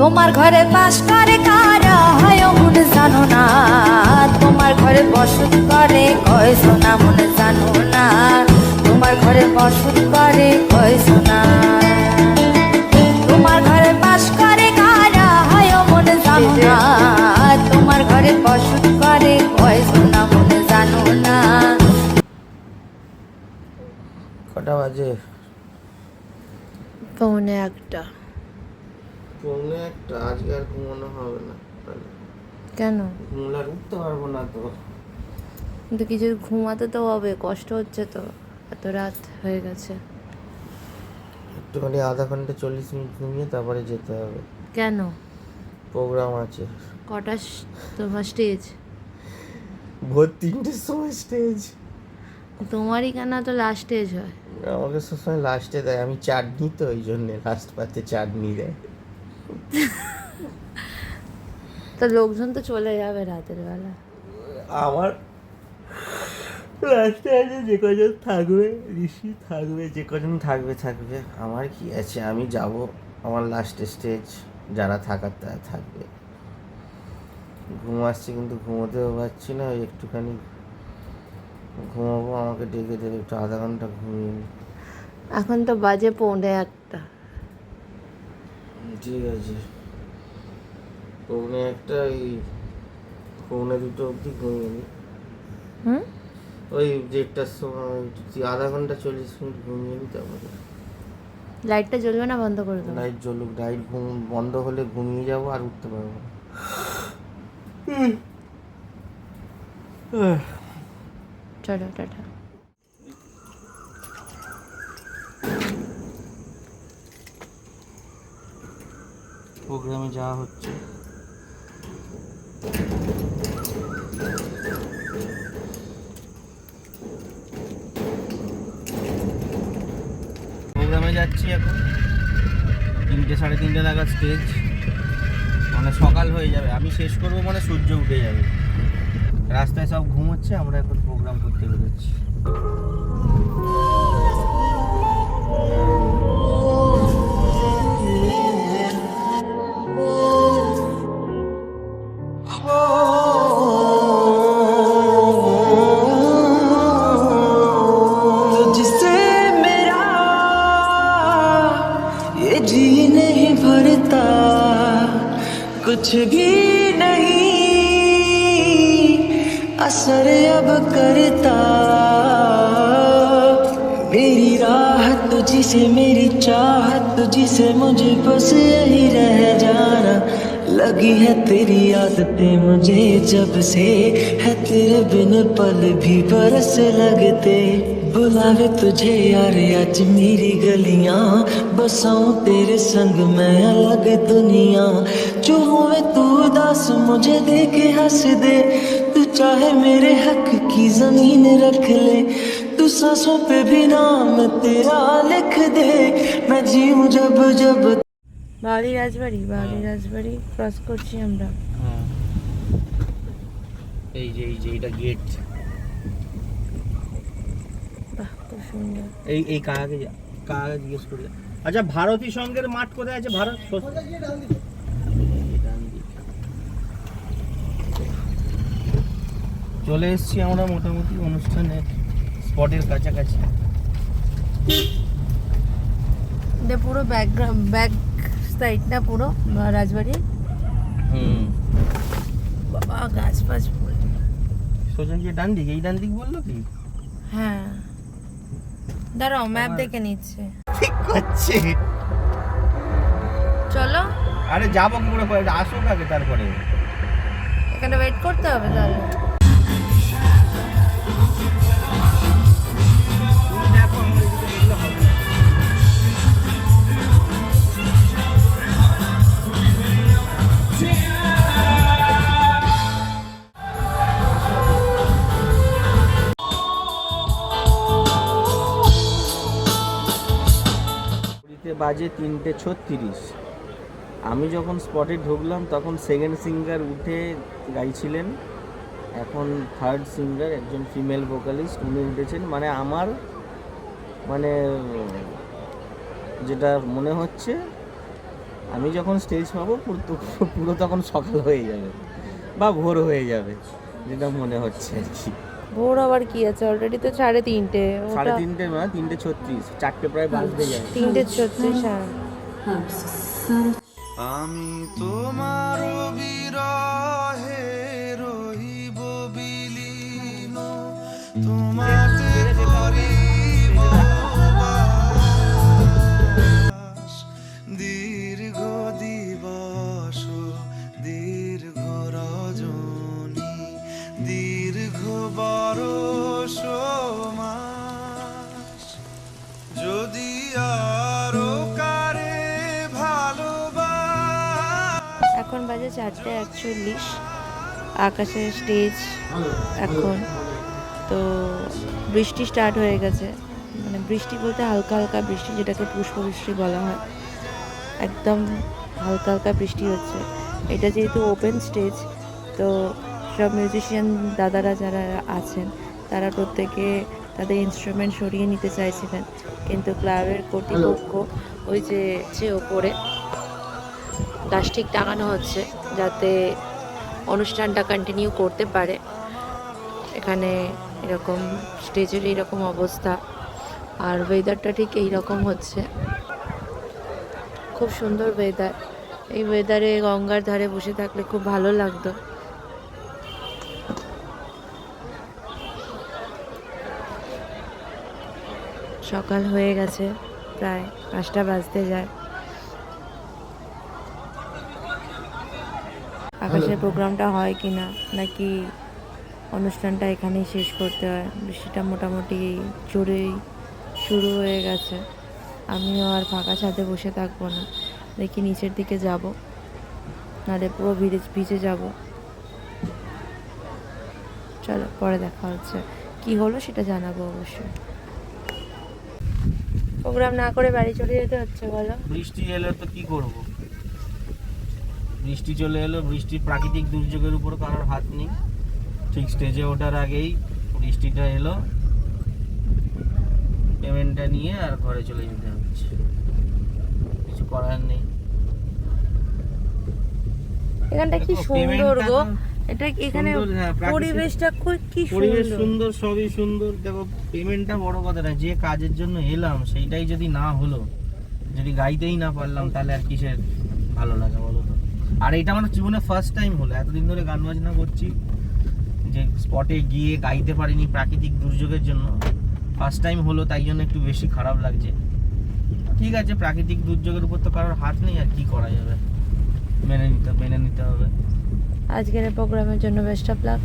তোমার ঘরে বাস করে কারা? হয় মনে জানো না। তোমার ঘরে বসত করে কয় সোনা মনে জানো না। তোমার ঘরে বসত করে কয় সোনা। তোমার ঘরে বাস করে কারা? হয় মনে জানো না। তোমার ঘরে বসত করে কয় সোনা মনে জানো না। কটা বাজে? পৌনে একটা। পৌনে একটা আজকে আর ঘুমানো হবে না কেন? ঘুমলে আর উঠতে পারব না তো। কিন্তু কিছু ঘুমাতে তো হবে কষ্ট হচ্ছে তো। এত রাত হয়ে গেছে। একটুখানি আধা ঘণ্টা চল্লিশ মিনিট ঘুমিয়ে তারপরে যেতে হবে। কেন? প্রোগ্রাম আছে। কটা তোমার স্টেজ ভোর তিনটের সময় স্টেজ তোমারই কেন তো লাস্ট স্টেজ হয়? আমাকে সবসময় লাস্টে দেয় আমি চাটনি তো ওই জন্যে লাস্ট পাতে চাটনি দেয়। তো লোকজন তো চলে যাবে রাতের বেলা। আমার লাস্টে আছে যে কজন থাকবে ঋষি থাকবে যে কজন থাকবে থাকবে। আমার কি আছে? আমি যাব আমার লাস্ট স্টেজ যারা থাকার তারা থাকবে। ঘুম আসছে কিন্তু ঘুমোতেও পারছি না ওই একটুখানি ঘুমাবো আমাকে ডেকে দেবে একটু আধা ঘণ্টা ঘুমিয়ে। এখন তো বাজে পৌনে একটা। ঠিক আছে পৌনে একটা ওই পৌনে দুটো অবধি ঘুমিয়ে নি হুম? ওই দেড়টার সময় আধা ঘণ্টা চল্লিশ মিনিট ঘুমিয়ে নি তারপরে লাইটটা জ্বলবে না বন্ধ করে দেবো? লাইট জ্বলুক লাইট ঘুম বন্ধ হলে ঘুমিয়ে যাব আর উঠতে পারব না। চলো টাটা। প্রোগ্রামে যাওয়া হচ্ছে। প্রোগ্রামে যাচ্ছি এখন। তিনটে সাড়ে তিনটে নাগাদ স্টেজ মানে সকাল হয়ে যাবে। আমি শেষ করব মানে সূর্য উঠে যাবে। রাস্তায় সব ঘুমোচ্ছে, আমরা এখন প্রোগ্রাম করতে বেরোচ্ছি। कुछ भी नहीं। असर अब करता। मेरी राह तुझसे मेरी चाहत तुझसे मुझे बस यही रह जाना। लगी है तेरी आदतें मुझे जब से, है तेरे बिन पल भी बरस लगते। बुलावे तुझे यार, आज मेरी गलियाँ, बसाऊं तेरे संग मैं अलग दुनिया। जो हुए तू उदास, मुझे देखे हंस दे। तू चाहे मेरे हक की ज़मीन रख ले। तू सांसों पे भी नाम तेरा लिख दे। मैं जीऊं जब जब বাউলি রাজবাড়ি বাউলি রাজবাড়ি ক্রস করছি আমরা। হ্যাঁ। এই যে এই যে এটা গেট বাহ খুব সুন্দর। এই এই কাকে কাকে জিজ্ঞেস করি আচ্ছা ভারতী সংঘের মাঠ কোথায় আছে? ভারত চলে এসেছি আমরা মোটামুটি অনুষ্ঠানে স্পটের কাছাকাছি। পুরো ব্যাকগ্রাউন্ড ব্যাক সাইডটা পুরো রাজবাড়ির হুম। বাবা গাছ ফাছ পুরো। সোজা গিয়ে ডান দিক? এই ডান দিক বলল কি? হ্যাঁ। দাঁড়াও ম্যাপ দেখে নিচ্ছে। ঠিক করছে চলো। আরে যাব কি করে? পরে আসুক আগে তারপরে। এখানে ওয়েট করতে হবে তাহলে। বাজে তিনটে ছত্রিশ। আমি যখন স্পটে ঢুকলাম, তখন সেকেন্ড সিঙ্গার উঠে গাইছিলেন। এখন থার্ড সিঙ্গার একজন ফিমেল ভোকালিস্ট উনি উঠেছেন। মানে আমার মানে যেটা মনে হচ্ছে, আমি যখন স্টেজ পাবো, পুরো পুরো তখন সকাল হয়ে যাবে বা ভোর হয়ে যাবে, যেটা মনে হচ্ছে আর কি। ভোর আবার কি আছে? অলরেডি তো সাড়ে তিনটে। সাড়ে তিনটে না তিনটে ছত্রিশ। চারটে প্রায় বাজতে যায়। তিনটে ছত্রিশ হ্যাঁ। আমি তোমার বিরহে রহিব বিলীন। তোমাতে বরষ মাস যদি আরও কারে এখন বাজে চারটে একচল্লিশ। আকাশের স্টেজ এখন। তো বৃষ্টি স্টার্ট হয়ে গেছে। মানে বৃষ্টি বলতে হালকা হালকা বৃষ্টি যেটাকে পুষ্প বৃষ্টি বলা হয়। একদম হালকা হালকা বৃষ্টি হচ্ছে। এটা যেহেতু ওপেন স্টেজ তো সব মিউজিশিয়ান দাদারা যারা আছেন তারা প্রত্যেকে তাদের ইনস্ট্রুমেন্ট সরিয়ে নিতে চাইছিলেন। কিন্তু ক্লাবের কর্তৃপক্ষ ওই যে যে ওপরে প্লাস্টিক টাঙানো হচ্ছে যাতে অনুষ্ঠানটা কন্টিনিউ করতে পারে। এখানে এরকম স্টেজের এরকম অবস্থা। আর ওয়েদারটা ঠিক এই রকম হচ্ছে। খুব সুন্দর ওয়েদার এই ওয়েদারে গঙ্গার ধারে বসে থাকলে খুব ভালো লাগতো। সকাল হয়ে গেছে প্রায় পাঁচটা বাজতে যায়। আকাশের প্রোগ্রামটা হয় কি না নাকি অনুষ্ঠানটা এখানেই শেষ করতে হয়? বৃষ্টিটা মোটামুটি জোরেই শুরু হয়ে গেছে। আমিও আর ফাঁকা ছাদে বসে থাকব না। দেখি নিচের দিকে যাব নাহলে পুরো ভিজে ভিজে যাব। চলো পরে দেখা হচ্ছে। কি হলো সেটা জানাব অবশ্যই। প্রোগ্রাম না করে বাড়ি চলে যেতে হচ্ছে বলো। বৃষ্টি এলে তো কি করব? বৃষ্টি চলে এলো বৃষ্টি প্রাকৃতিক দুর্যোগের উপর কারোর হাত নেই। ঠিক স্টেজে ওঠার আগেই বৃষ্টিটা এলো। পেমেন্টটা নিয়ে আর ঘরে চলে যেতে হচ্ছে। কিছু করার নেই। এখানটা কি সুন্দর গো। এটা এখানে হ্যাঁ, পরিবেশটা খুব কি পরিবেশ সুন্দর। সুন্দর সবই সুন্দর। দেখো পেমেন্টটা বড় কথা না যে কাজের জন্য এলাম সেইটাই যদি না হলো যদি গাইতেই না পারলাম তাহলে আর কিসের ভালো লাগে বলো তো? আর এটা আমার জীবনে ফার্স্ট টাইম হলো এতদিন ধরে গান বাজনা করছি যে স্পটে গিয়ে গাইতে পারিনি প্রাকৃতিক দুর্যোগের জন্য। ফার্স্ট টাইম হলো তাই জন্য একটু বেশি খারাপ লাগছে। ঠিক আছে প্রাকৃতিক দুর্যোগের উপর তো কারোর হাত নেই আর কি করা যাবে? মেনে নিতে মেনে নিতে হবে। আজকের প্রোগ্রামের জন্য বেস্ট অফ লাক